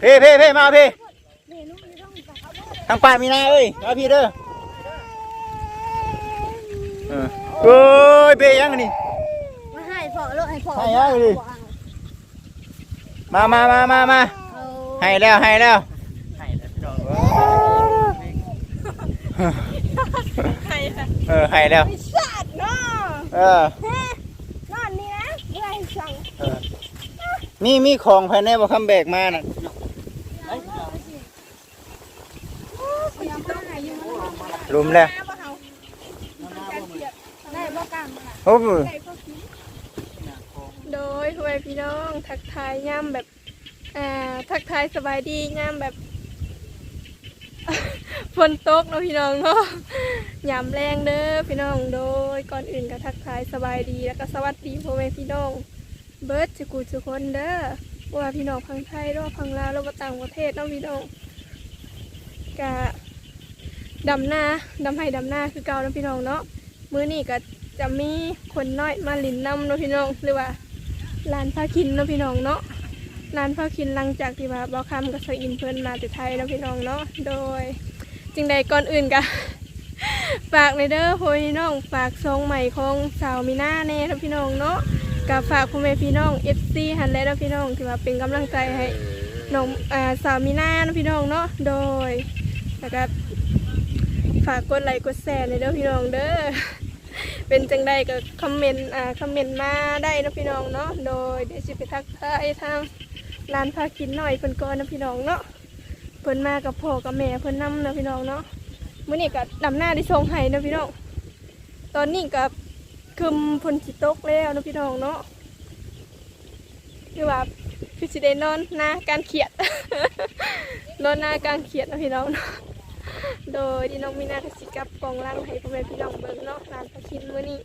เพ่เพ่เพ่มาเพ่ทางป่ามีนาเอ้ยมาพี่เด้อเออโอ้ยเพ่ยังอันนี่มาให้พ่อลูกให้พ่อให้ยังดิมามามามามาเอาให้แล้วให้แล้วให้แล้วพี่น้องเออให้แล้วไอ้สัตว์เนาะเออฮะนอนนี่นะเมื่อให้สั่งมีมีของภายในบ่คำแบกมาน่ะ เฮ้ย ยามพ่อหาอยู่ มันลุมแล้วบ่เฮาได้บ่กล้ามาโอ้โหได้พ่อกินโดยพ่อแม่พี่น้อง ทักทายย่ำแบบอ่าทักทายสบายดีย่ำแบบฝนตกเนาะพี่น้องเนาะยามแรงเด้อพี่น้องโดยก่อนอื่นก็ทักทายสบายดีแล้วก็สวัสดีพ่อแม่พี่น้อง เบิร์ดสกูทุกคนเด้อบ่ว่าพี่น้องพังไทยหรือว่าพังลาวหรือว่าต่างประเทศเนาะพี่น้องกะ ดำหน้าดำให้ดำหน้าคือเก่านะพี่น้องเนาะมื้อนี้ก็จะมีคนน้อยมาลินน้ำเนาะพี่น้องหรือว่าร้านผ้าคินเนาะพี่น้องเนาะร้านผ้าคินหลังจากที่ว่าบอคำกับสอินเพิ่นมาแต่ไทยเนาะพี่น้องเนาะโดยจึงใดก่อนอื่นกะฝากในเด้อพ่อพี่น้องฝากทรงใหม่ของสาวมีหน้าแน่เนาะพี่น้องเนาะกับฝากพ่อแม่พี่น้อง FC หันและเนาะพี่น้องที่ว่าเป็นกำลังใจให้น้องสาวมีหน้าเนาะพี่น้องเนาะโดยแล้วก็ากกดไลค์กดแชร์ในเด้อพี่น้องเด้อเป็นจังใดก็คอมเมนต์อ่าคอมเมนต์มาได้นะพี่น้องเนาะโดยเดี๋ยวสิไปทักทายทางร้านพากินหน่อยเพิ่นก่อนนะพี่น้องเนาะเพิ่นมากับพ่อกับแม่เพิ่นนำเนะพี่น้องเนาะมื้อนี้ก็ดำหน้าได้ส่งให้นะพี่น้องตอนนี้ก็คืมฝนสิตกแล้วนะพี่น้องเนาะคือว่าคือสิได้นอนหน้าการเขียดนอนหน้าการเขียดนะพี่น้องเนาะ โดยที่น้องมีนาทสิกลับกองล่างให้พ่อแม่พี่น้องเบิ่งเนาะร้านพาคินมื้อนี้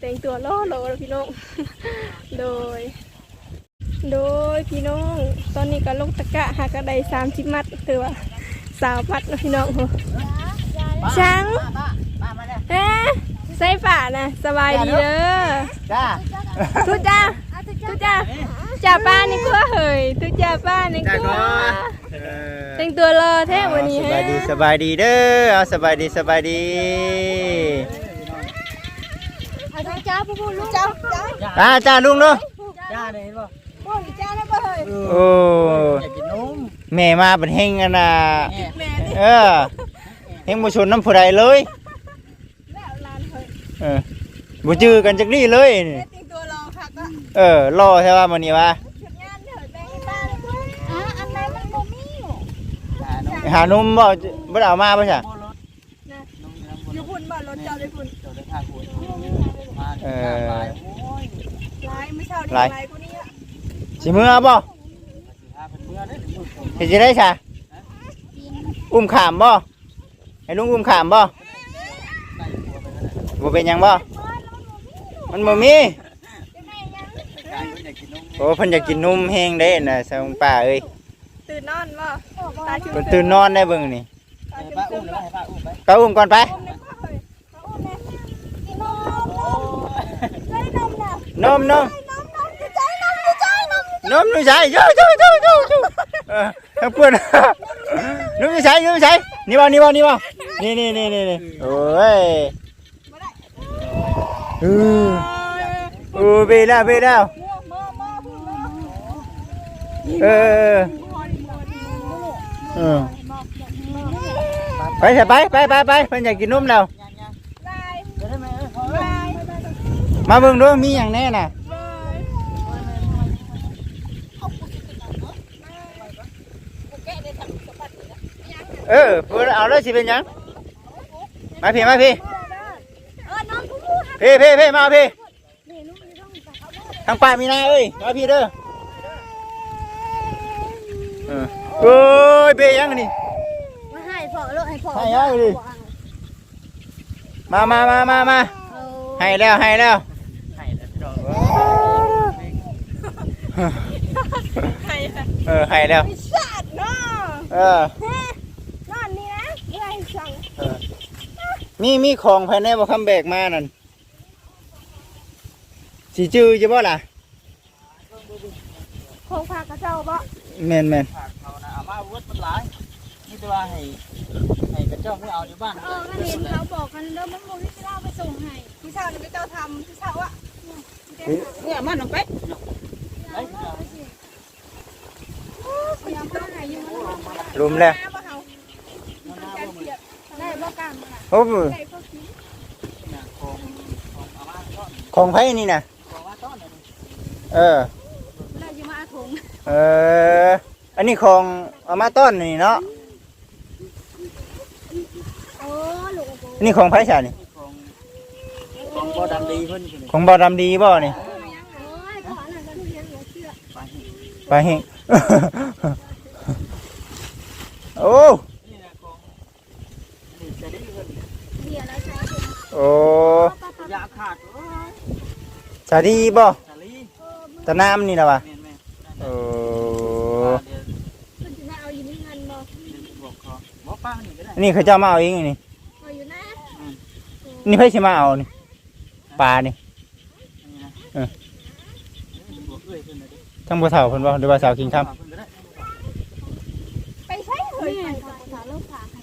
แต่งตัวล่อโหลแล้วพี่น้อง โดย โดยพี่น้อง ตอนนี้ก็ลงตะกะหากระไดสามสิบมัดถือว่าสาวมัดเนาะพี่น้องโหช้างเอ๊ะใส่ฝานะสบายดีเด้อจ้าทุจ้าทุจ้าจ่าป้านี่กลัวเหยทุจ้าป้านี่กจ้าลัวก็เออ แต่งตัวรอแท้วันนี้สฮะบายดีสบายดีเด้อเอาสบายดีสบายดีเอาจ้าผู้ผู้ลูกจ้าจ้าจ้าจ้าลุงเนาะจ้าเลยเห็นป่ะบ่จ้าแล้วบ่เฮ้ยโอ้อยากกินนมแม่มาเป็นเฮงกันน่ะแม่แม่นี่เออเฮงบ่ชนน้ำผู้ใดเลยแล้วลานเฮ้ยเออบ่จื้อกันจักนี่เลยนี่แม่ติงตัวรอค่ะก็เออรอใช่ป่ะมื้อนี้ว่า ชุดงานเถิดแบ่งให้ป้าเลยอะอันไหนมันบ่มี หานมหานุ่มบ่บ่ได้เอามาบ่ใช่โบรถนมน้ำบอยู่พุ่นบ่รถเจ้าได้พุ่นเจ้าได้ค่าพูดมาเอค่าอลายโอ้ยลายเมื่อเช้านี่ลายลายกูนี่อะสิมื้อบ่สิพาเพิ่นเมื่อเด้อเดี๋ยวผมเฮ็ดสิได้ซะอุ้มขามบ่ให้ลุงอุ้มขามบ่ใส่หัวไปแล้วนะบ่เป็นหยังบ่มันบ่มีแต่การเพิ่นอยากกินนมโอ้เพิ่นอยากกินนมแห้งเด้น่ะสาวป้าเอ้ย ตื่นนอนบ่ตาชุ่มเพิ่นตื่นนอนได้เบิ่งนี่ให้ป้าอุ้มแล้วให้ป้าอุ้มไปไปอุ้มก่อนไปกินนมโอ้ยได้นมน่ะนมนมนมนมดีใจนมดีใจนมนมนี่ใช่เจ้าเจ้าเจ้าเจ้าเจ้าเออทั้งเพื่อนนมนี่ใช่นมนี่ใช่นี่บ่นี่บ่นี่บ่นี่นี่นี่นี่นี่โอ้ยเออโอ้ไปแล้วไปแล้วม่วงมามาพุ่นมาเออ เออไปเถอะไปไปไปไปเพิ่นอยากกินนมแล้วลายเดี๋ยวได้ไหมเอ้ยพอลายมาเบิ่งดูมีอย่างแน่น่ะเออเพิ่นเอาเลยสิเป็นหยังมาพี่มาพี่เออน้องผู้ผู้พี่พี่พี่มาพี่นี่ลูกนี่ต้องจับเอาทางป่ามีนาเอ้ยมาพี่เด้อเออ โอ้ยเบยังนี่ มาให้พ่อลูกให้พ่อให้ยังดิ มามามามามาให้แล้วให้แล้วให้แล้วพี่น้องใครค่ะเออให้แล้วไอ้สัตว์เนาะเออฮะนอนนี่นะเมื่อให้สั่งมีมีของภายในบ่คำแบกมานั่นสิจื้อจะบ่ล่ะ คงพากระเจ้าบ่แม่นแม่น ฝากเขานะเอาวัดมันหลายนี่ตัวให้ให้กระเจ้าเมื่อเอาอยู่บ้านเออก็เห็นเขาบอกกันเด้อมันบ่มีเวลาไปส่งให้พี่ชาวนี่เจ้าทำพี่ชาวอะเนี่ยมันลงไปเสียมาให้อยู่มันรุมแล้วน้ำมะเขาได้บ่กล้ามาโอ้ไก่พวกนี้ของของอาม่าต้อนของไผนี่น่ะของอาม่าต้อนเนี่ยเออได้อยู่มาอาถงเออ อันนี้ของเอามาต้อนนี่เนาะโอ้ลูกโอ้อันนี่ของไผชานี่ ของของบ่ดำดีเพิ่นนี่ของบ่ดำดีบ่นี่โอ้ยขอหน่อยก็ทุเรียนหลือเชื่อไปนี่ไปเฮงโอ้นี่นะของนี่จะได้เพิ่นเดี๋ยวแล้วใช้โอ้ยาขาดโอ้ยสาดีบ่สาลีตะน้ำนี่นะวะแม่นแม่นโอ้ เดี๋ยว เพิ่นสิมาเอาอยู่ในเงินบ่ เดี๋ยวบอกเขาบอกป้า นี่ก็ได้อันนี่เขาเจ้ามาเอาเองนี่เอาอยู่นะนี่เพิ่นสิมาเอานี่ปลานี่นี่นะเออบอกเอ้ยเพิ่นเลยดิทั้งบ่เฒ่าเพิ่นบ่หรือว่าสาวคิงคำเพิ่นก็ได้ไปใช้เฮ้ยไปฝากลูกฝากให้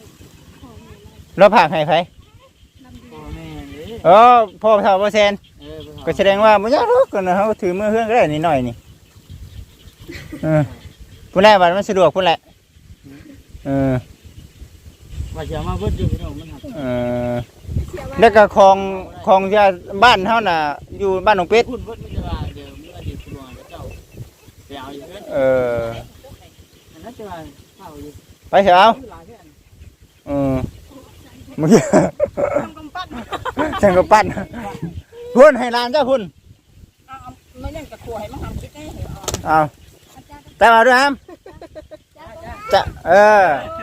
ของนี่แล้วผากให้ไผลำดีพ่อแม่เด้อ๋อพ่อเฒ่าบ่แซนเออเพิ่นก็แสดงว่าบ่ยากหรอกก็นะเฮาถือมือเฮือนก็ได้นิดหน่อยนี่เออผู้แรกว่ามันสะดวกพุ่นแหละเออ ว่าจะมาเบิดอยู่พี่น้องมันหักเออแล้วก็ของของที่บ้านเฮาน่ะ อยู่บ้านหนองเป็ด พูดเบิดมันจะว่าเดี๋ยวมีอดีตผู้หลวงเจ้าไปเอาอยู่เพิ่นเออ อันนั้นจะว่าเข้าอยู่ไปเถอะเอาหลายแค่อันเออเมื่อกี้จังก็ปั้นพุ่นให้ร้านเจ้าพุ่นไม่ยังกระขัวให้มันทำคิดได้เหรอเอาแต่มาด้วยครับจะเออ เ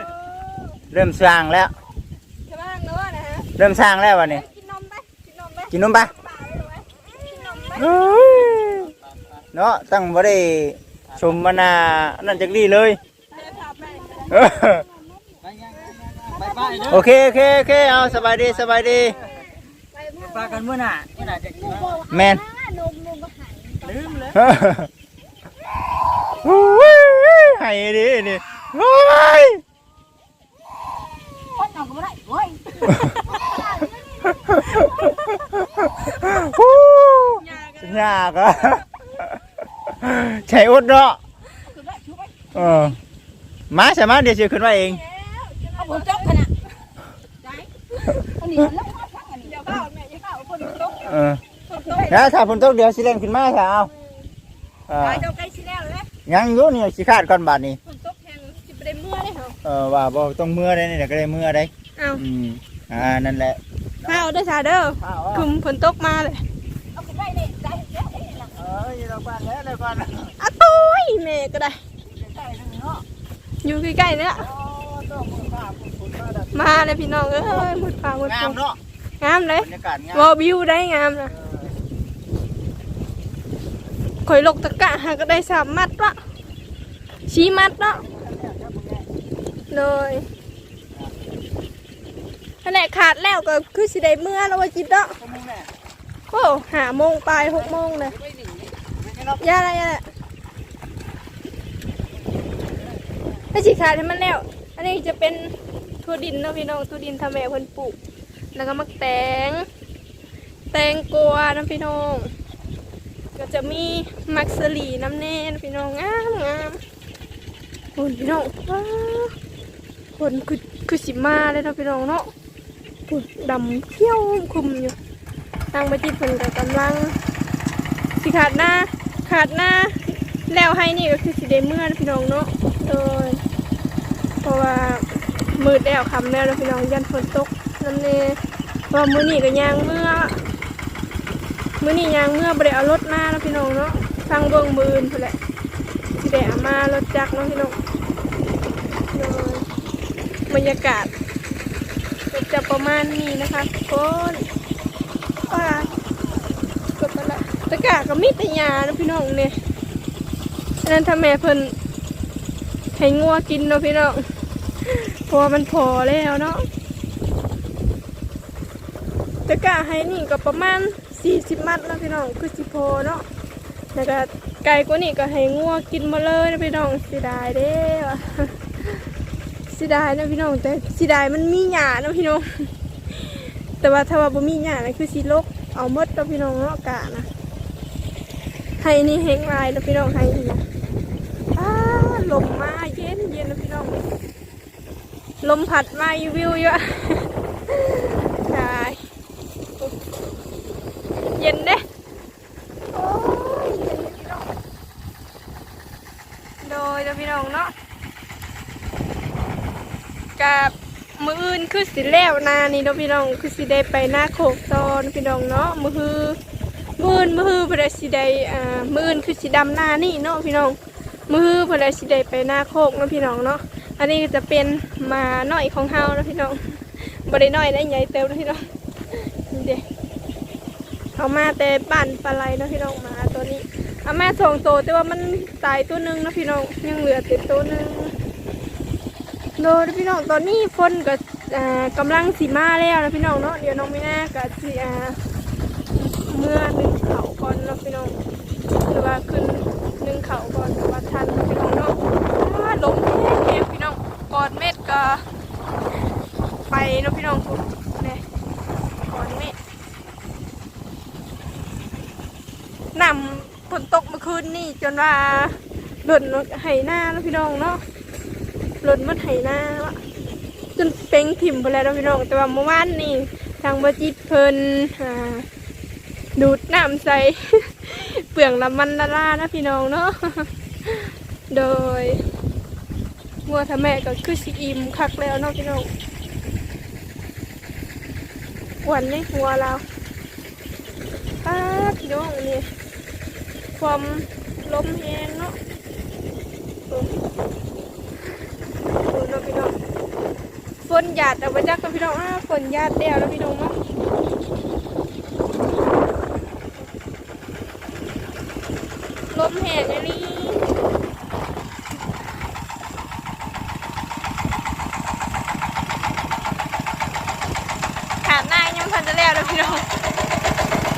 ริ่มสร้างแล้ว จะบ้างเนาะนะฮะเริ่มสร้างแล้ววันนี้ กินนมไปกินนมไปกินนมปะป่าเลยเหรอวะกินนมไปเฮ้ยเนาะตั้งบ่ได้ชมมานาอันนั่นจักรีเลยเดี๋ยวถามแม่เออไปยังไปไปเด้อโอเคโอเคโอเคเอาสบายดีสบายดี ไปพ่อปากันเมื่อน่ะเมื่อน่ะจะกินแมนนมนมบ่หายลืมเลยโอ้ยให้ดีนี่โอ้ยค นเอาก็บ่ได้โอ้ยฮู้ยากอะใช่อุดเนาะเออมาใช่ไหมเดี๋ยวจะขึ้นมาเองเอาผมจบขนาดได้อันนี้แล้วมาฟังอันนี้เดี๋ยวบ้าแม่อย่าบ้าคนตกเออแล้วถ้าฝนตกเดี๋ยวสิเล่นขึ้นมาซะเอาเออตายเจ้าใกล้ชิแล้วเลยยังอยู่นี่สิคาดก่อนบาดนี้ คนตกแทงจิบได้เมื่ อได้เหรอเออว่าบ่ต้องเมื่อได้นี่เดี๋ยวก็ได้เมื่อได้เอาอืมอ่านั่นแหละ มาเอาด้วยซาเด้ออ้าวคุมฝนตกมาเลย เอาไปได้ได้ได้ได้เอ้ยเราบ้านแล้วเราบ้านแล้วอะโต้ยแม่ก็ได้อยู่ใกล้ๆเนี่ยมาเลยพี่น้องเอ้ยหมดฟ้าหมดงาฝมนเนาะงามเลยบรรยากาศงามวอวิวได้งามนะข่อยลกตะกะหาก็ได้สามมัดละชี้มัดละ เลยขณะขาดแล้วก็คือสิได้เมื่อแล้วว่าจิตเนาะโอ้หาโมงปลายหกโมงเลยย่าอะไรย่าอะไรให้สิขาดให้มันแล้ว อันนี้จะเป็นทั่วดินเนาะพี่น้องทั่วดินทำแม่เพิ่นปลูก แล้วก็มักแตง แตงกวาน้ำพี่น้อง ก็จะมีมักสลีน้ำแน่นะพี่น้องงามงามคนพี่น้องว้าว คนคือคือสิมาเลยเนาะพี่น้องเนาะปุ่นดำเขี้ยวคุมอยู่ทางไปจิตเพิ่นกับกำลังสิขาดหน้าขาดหน้าแล้วให้นี่ก็คือสิได้เมื่อนพี่น้องเนาะโดยเพราะว่ามืดแล้วคำแล้วพี่น้องยันฝนตกน้ำเน่ว่ามื้อนี้ก็ยางเมื่อมือนี้ยางเมื่อบริเอารถมาแล้วพี่น้องเนาะทางเบิ่งมือนพุ่แหละสิได้อามารถจักรเนาะพี่น้อง บรรยากาศก็จะประมาณนี้นะคะทุกคนว่าก็ไปละตะก้าก็มีแต่ยาเนาะพี่น้องเนี่ยอันนั้นถ้าแม่เพิ่นให้งัวกินเนาะพี่น้องพราะว่ามันพอแล้วเนาะตะก้าให้นี่ก็ประมาณ40มัดแล้วพี่น้องคือสิโพเนาะแล้วก็ไก่กว่านี่ก็ให้งัวกินมาเลยนะพี่น้องเสียดายเด้ว่ะ เสียดายนะพี่น้องแต่เสียดายมันมีหญ้านะพี่น้อง แต่ว่าถ้าว่าบ่มีหญ้านะคือสิลกเอามดแล้วพี่น้องเนาะกะนะให้นี่แห้งลายแล้วพี่น้องให้นี่อ้าลมมาเย็นเย็นนะพี่น้องลมพัดมาอยู่วิวเยอะใช่เย็นเด้โอ้ยเย็นเลยพี่น้องโดยแล้วพี่น้องเนาะ กับมืออื่นคือสิแล้วนานี่เนาะพี่น้องคือสิได้ไปหน้าโขกตอนพี่น้องเนาะมือฮือมืออื่นมือฮือเพนได้สิได้อ่ามืออื่นคือสิดำหน้านี่เนาะพี่น้องมือฮือเพนได้สิได้ไปหน้าโคกเนาะพี่น้องเนาะอันนี้ก็จะเป็นมาหน่อยของเฮาเนาะพี่น้องบ่ได้น้อยได้ใหญ่เต็มนะพี่น้องเด้เอามาแต่บ้านปลาไหลนะพี่น้องมาตัวนี้เอามาสองตัวแต่ว่ามันตายตัวหนึงนะพี่น้องยังเหลือติดตัวหนึง ดยพี่น้องตอนนี้ฝนก็กำลังสีมาแล้วนะพี่น้องเนาะเดี๋ยวน้องไม่น่าก็สีอาเมื่อหนึ่งเขาก่อนนะพี่น้องหรือว่าขึ้นหนึ่งเขาก่อนว่าทันพี่น้องเนาะอ้าลมแห้งพี่น้องกอดเม็ดก็ไปนะพี่น้องคุณเนี่ยกอดเม็ดนำฝนตกเมื่อคืนนี่จนว่าหล่นไหหน้าเนาะพี่น้องเนาะ รถมันไถหน้าวะจนเป่งถิ่มไปแล้วพี่น้องแต่ว่าเมื่อวานนี่ทางบจิตเพิ่นดูดน้ำใส่เปลืองละมันละล่านะพี่น้องเนาะโดยงัวทำแม่ก็คือสิอิมคักแล้วเนาะพี่น้องอ้วันนี้หัวเราป้าพี่น้องนี่ความลมแหงเนาะ ดูเนาะพี่น้องฝนหยาดแต่ว่าจักกับพี่น้องอ้าฝนหยาดแล้วแล้วพี่น้องเนาะลมแห้งอันนี้ขาดหน้ายังพันจะแล้วแล้วพี่น้อง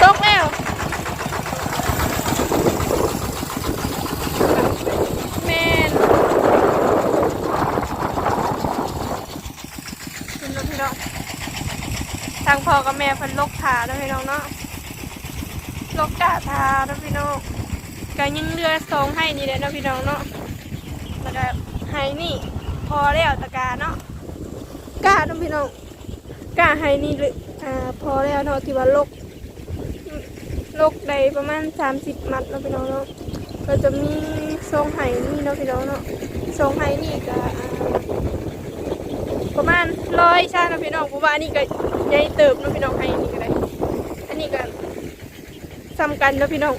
ตกแล้วแม่น คุณพี่น้องทาง พ่อกับแม่เพิ่นลกถาแล้วพี่น้องเนาะลกกาทาแล้วพี่น้องก็ยังเรือทรงให้นี่แหละนะพี่น้องเนาะแล้วก็ให้นี่ พอแล้วตะกาเนาะกาเนาะพี่น้องกาให้นี่เลยอ่าพอแล้วเนาะที่ว่าลกลกได้ประมาณ30มัดเนาะพี่น้องเนาะก็จะมีทรงไห้นี่เนาะพี่น้องเนาะทรงไห้นี่ก็ประมาณร้อยชานะพี่น้องเพราะว่าอันนี้ก็ ใหญ่เติบเนาะพี่น้องให้อันนี้ก็ได้ อันนี้ก็ซ้ำกันเนาะพี่น้อง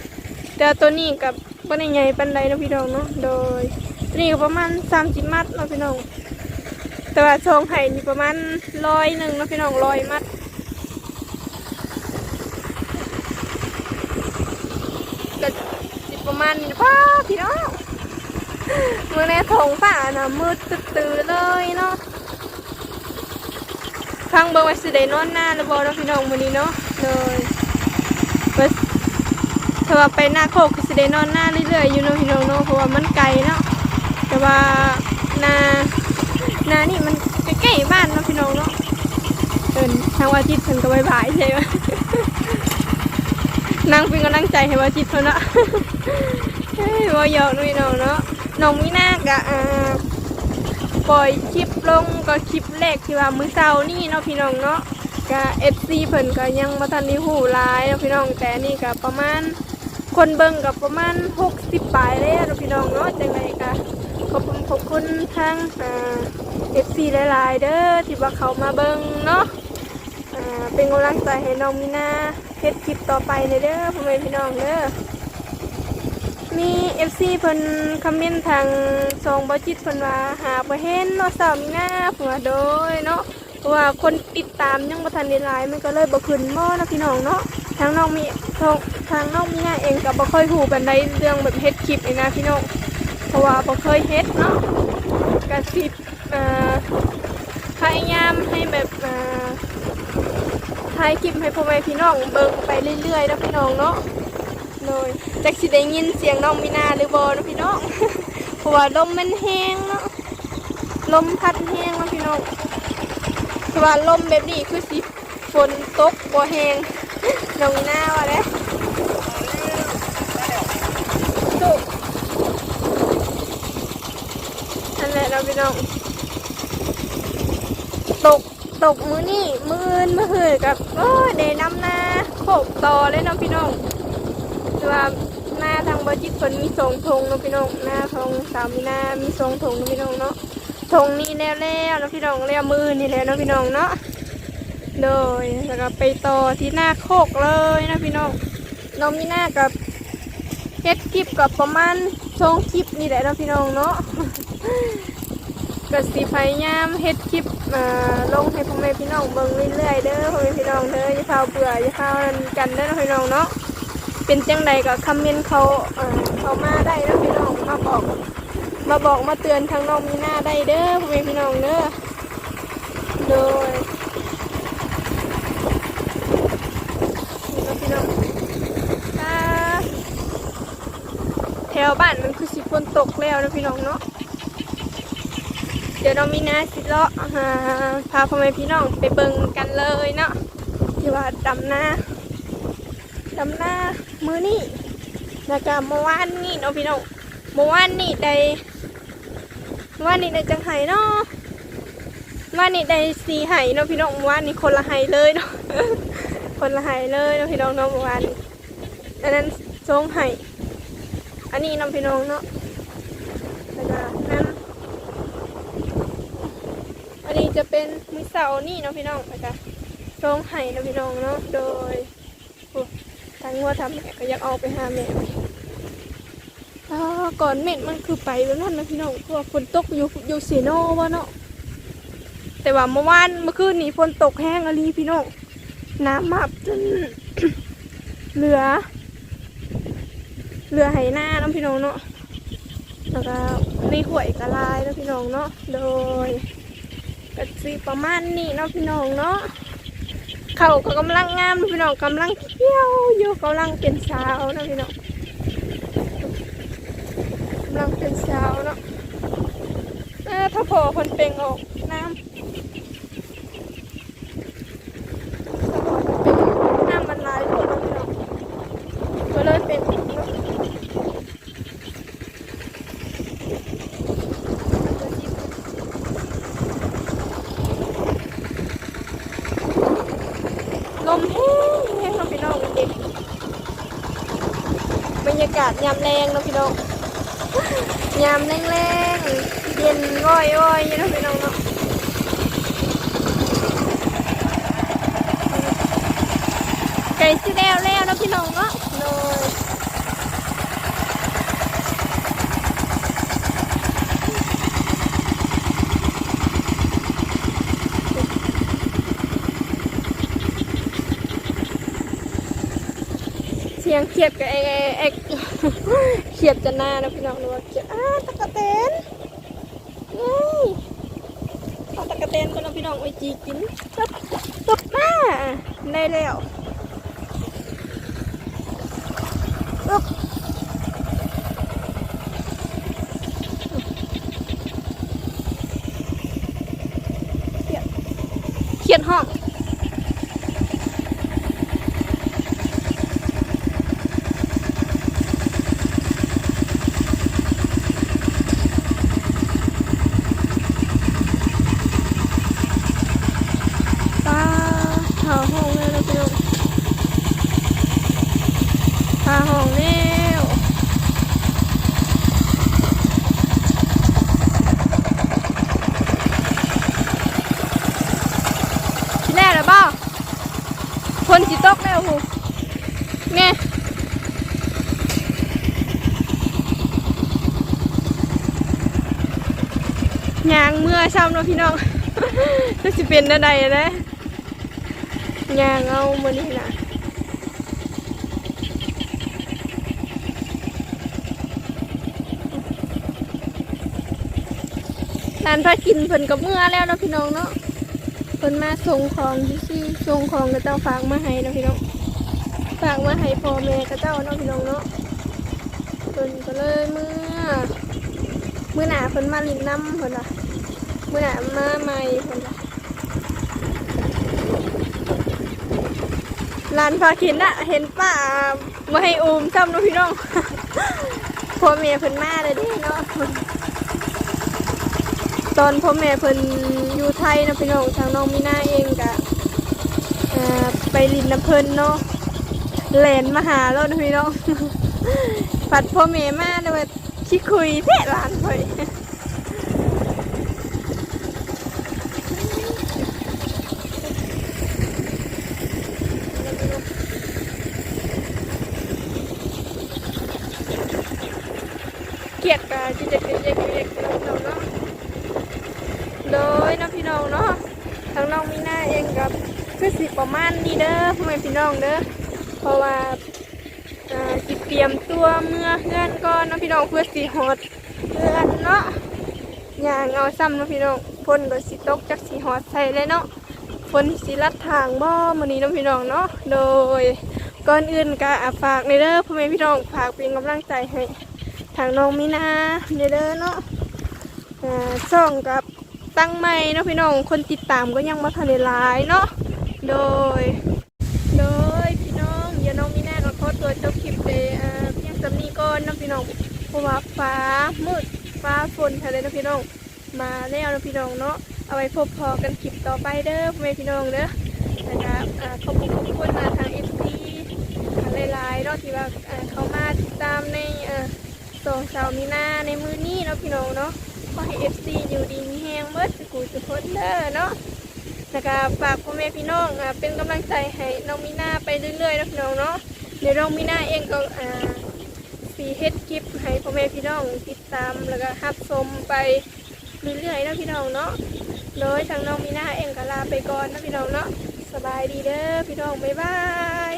แต่ตัวนี้กับปันใหญ่ปันใดเนาะพี่น้องเนาะโดยตัวนี้ก็ประมาณสามสิบมัดเนาะพี่น้องแต่ว่าซองไห่นี่ประมาณร้อยหนึ่งเนาะพี่น้องร้อยมัดก็สิประมาณนี้ป้าพี่น้องเมื่อในท้องฟ้านะมืดตื้อเลยเนาะ ฟังเบิ่งว่าสิได้นอนหน้าแล้วบ่เนาะพี่น้องมื้อนี้เนาะเลยเบิ่งถ้าว่าไปหน้าโคกก็สิได้นอนหน้าเรื่อยๆอยู่เนาะพี่น้องเนาะเพราะว่ามันไกลเนาะแต่ว่านานานี่มันใกล้ๆบ้านเนาะพี่น้องเนาะเอิ้นทางว่าจิตเพิ่นก็บายบายใช่ไหมนางเป็นกำลังใจให้ว่าจิตเพิ่นเนาะเฮ้ยบ่หยอกเนาะพี่น้องเนาะน้องมีหน้ากะอ่า ปล่อยคลิปลงก็คลิปแรกที่ว่ามื้อเช้านี่เนาะพี่น้องเนาะก็เอฟซีเพิ่นก็ยังมาทันได้หูหลายเนาะพี่น้องแต่นี่ก็ประมาณคนเบิ่งก็ประมาณ 60ปลายแล้วเนาะพี่น้องเนาะจังไดก็ขอบคุณขอบคุณทั้งเอฟซีหลายๆเด้อที่ว่าเขามาเบิ่งเนาะเป็นกำลังใจให้น้องมีนาเฮ็ดคลิปต่อไปเด้อพ่อแม่พี่น้องเด้อ มีเอฟซีเพิ่นคอมเมนต์ทางซองบอจิตเพิ่นว่าหาบ่เห็นเนาะสาวมีหน้าเพิ่นว่าโดยเนาะเพราะว่าคนติดตามยังบ่ทันได้หลายมันก็เลยบ่ขึ้นหม้อเนาะพี่น้องเนาะทางน้องมีทางทางน้องมีหน้าเองก็บ่ค่อยฮู้ปานใดเรื่องแบบเฮ็ดคลิปนี่นะพี่น้องเพราะว่าบ่เคยเฮ็ดเนาะก็สิเอ่อพยายามให้แบบเอ่อถ่ายคลิปให้พ่อแม่พี่น้องเบิ่งไปเรื่อยๆนะพี่น้องเนาะ โดยจักสิได้ยินเสียงน้องมีนาหรือบ่เนะพี่น้องเพราะว่าลมมันแห้งเนาะลมพัดแห้งเนาะพี่น้องเพราะว่าลมแบบนี้คือสิฝนตกบ่แห้งน้องมีนาว่าเด้ตุนั่นแหละเนาะพี่น้องตกตกมือนี่มืออื่นมือหือกับโอ้ยเดน้ำนาโขกต่อเลยน้องพี่น้อง คือว่าหน้าทางบอจิตคนมีทรงธงเนาะพี่น้องหน้าทงสาวมีหน้ามีทรงธงเนาะพี่น้องเนาะธงนี่แล้วแล้วเนาะพี่น้องแล้วมือนี่แหละเนาะพี่น้องเนาะโดยแล้วก็ไปต่อที่หน้าโคกเลยนะพี่น้องน้องมีหน้ากับเฮ็ดคลิปกับประมาณทรงคลิปนี่แหละเนาะพี่น้องเนาะก็สิพยายามเฮ็ดคลิปมาลงให้พ่อแม่พี่น้องเบิ่งเรื่อยๆเด้อพ่อแม่พี่น้องเด้ออย่าพาเบื่ออย่าพานั่นกันเด้อพี่น้องเนาะ เป็นจังใดก็คอมเมนต์เขาเอ่อเขามาได้เนาะพี่น้องมาบอก มาบอกมาเตือนทางน้องมีหน้าได้เด้อพ่อแม่พี่น้องเด้อโดยนี่เนาะพี่น้องแถวบ้านมันคือสิฝนตกแล้วนะพี่น้องเนาะเดี๋ยวน้องมีนาสิเลาะพาพ่อแม่พี่น้องไปเบิ่งกันเลยเนาะที่ว่าดำนา ดำนามือนี่แล้วก็เมื่อวานนี่เนาะพี่น้องเมื่อวานนี่ได้เมื่อวานนี่ได้จังไห้เนาะเมื่อวานนี่ได้สีไห้เนาะพี่น้องเมื่อวานนี่คนละไห้เลยเนาะคนละไห้เลยเนาะพี่น้องเนาะเมื่อวานอันนั้นทรงไห้อันนี้เนาะพี่น้องเนาะแล้วก็นั่นอันนี้จะเป็นมือเสานี่เนาะพี่น้องนะคะโรงไห้เนาะพี่น้องเนาะโดยโอ้างงัวทำแม่ก็อยากออกไปหาแม่ก่อนเม็ดมันคือไปแบบนั้นนะพี่น้องเพราะว่าฝนตกอยู่อยู่เซโนวะเนาะแต่ว่าเมื่อวานเมื่อคืนนี้ฝนตกแห้งอลีพี่น้องน้ำมาจนเหลือเหลือไหหน้าเนาะพี่น้องเนาะแล้วก็ในหวยกระลายเนาะพี่น้องเนาะโดยก็สิประมาณนี้เนาะพี่น้องเนาะ เขาก็กำลังงามพี่น้องกำลังเที่ยวอยู่กำลังเป็นสาวนะพี่น้องกำลังเป็นสาวเนาะถ้าพอคนเป่งออกน้ำถ้าพอคนเป่งน้ำมันลายหมดแล้วพี่น้องก็เลยเป็นอีกเนาะ ลมแห้งแห้งเนาะพี่น้องเด็กบรรยามแรงเนาะพี่น้องยามแรงแรงๆเย็นว้อยว้อยเนาะพี่น้องเนาะไก่สิแล้วแล้วนะพี่น้องเนาะโดยเสียงเขียดกับเอ็กเอ็ก เขียดจะหน้านะพี่น้องเนาะเขียดอ้าตะกะเตนเย้เอาตะกะเตนก็นาะพี่น้องไว้จีกินตบตบมาได้แล้วอึ๊บเขียดเขียดห้อง ตาหาห้องเลยนะพี่น้องหาห้องแล้วที่แรกเลยบ่คนสิตกแล้วหูแน่ ยางเมื่อช้ำเนาะพี่น้องจะสิเป็นได้ใดนะยางเอามานี่นะร้านพระกินเพิ่นกับเมื่อแล้วเนาะพี่น้องเนาะเพิ่นมาส่งของที่ซี่ส่งของกับเจ้าฝากมาให้เนาะพี่น้องฝากมาให้พ่อแม่กับเจ้าเนาะพี่น้องเนาะเพิ่นก็เลยเมื่อเมื่อหนาเพิ่นมาลินน้ำเพิ่นล่ะ เมื่อมาใหม่เพิ่นละลานพาขินอะเห็นป้ามาให้อูมซ้ำนะพี่น้องพ่อแม่เพิ่นมาเลยดิเนาะตอนพ่อแม่เพิ่นอยู่ไทยนะพี่น้องทางน้องมีหน้าเองกะไปลินน้ำเพิ่นเนาะแลนมาหาแล้วนะพี่น้องปัดพ่อแม่มาเลยว่าชิคุยแท้หลานเพิ่น รียดกะจิเด็กเด็กเด็กเนาะเนาะโดยน้องพี่น้องเนาะทางน้องมีหน้าเองกับคือสิประมาณนี้เด้อพ่อแม่พี่น้องเด้อเพราะว่าอ่าสิเตรียมตัวเมื่อเพื่อนก่อนเนาะพี่น้องเพื่อสิฮอดเพื่อนเนาะอย่างเอาซ้ำเนาะพี่น้องฝนก็สิตกจากสิฮอดใส่เลยเนาะฝนสิลัดทางบ่มื้อนี้น้องพี่น้องเนาะโดยก่อนอื่นก็ฝากในเด้อพ่อแม่พี่น้องฝากเป็นกำลังใจให้ ทางน้องมีนาเด้อเนาะอ่องกับตั้งใหม่เนาะพี่น้องคนติดตามก็ยังมาทันได้หลายเนาะโดย โดยพี่น้องอย่าน้องมีแน่ก็ขอตัวจบคลิปเลยเพียงสำนีก่อนเนาะพี่น้องเพราะว่าฟ้ามืดฟ้าฝนทะเลนาะพี่น้องมาแล้วเนาะพี่น้องเนาะเอาไว้พบพอกันคลิปต่อไปเด้อพ่อแม่พี่น้องเด้อนะครับขอบคุณขอบคุณมาทางเอฟซีหลายๆเนาะที่ว่าเขามาติดตามในอ่า สองสาวมีนาในมือนี้เนาะพี่น้องเนาะขอให้เอฟซีอยู่ดีมีแห้งเบิดสกูสุพนเด้อเนาะแล้วก็ฝากพ่อแม่พี่น้องอ่าเป็นกำลังใจให้น้องมีนาไปเรื่อยๆเนาะพี่น้องเนาะเดี๋ยวน้องมีนาเองก็อ่าสีเฮ็ดคลิปให้พ่อแม่พี่น้องติดตามแล้วก็รับชมไปเรื่อยๆเนาะพี่น้องเนาะโดยทางน้องมีนาเองก็ลาไปก่อนนะพี่น้องเนาะสบายดีเด้อพี่น้องบ๊ายบาย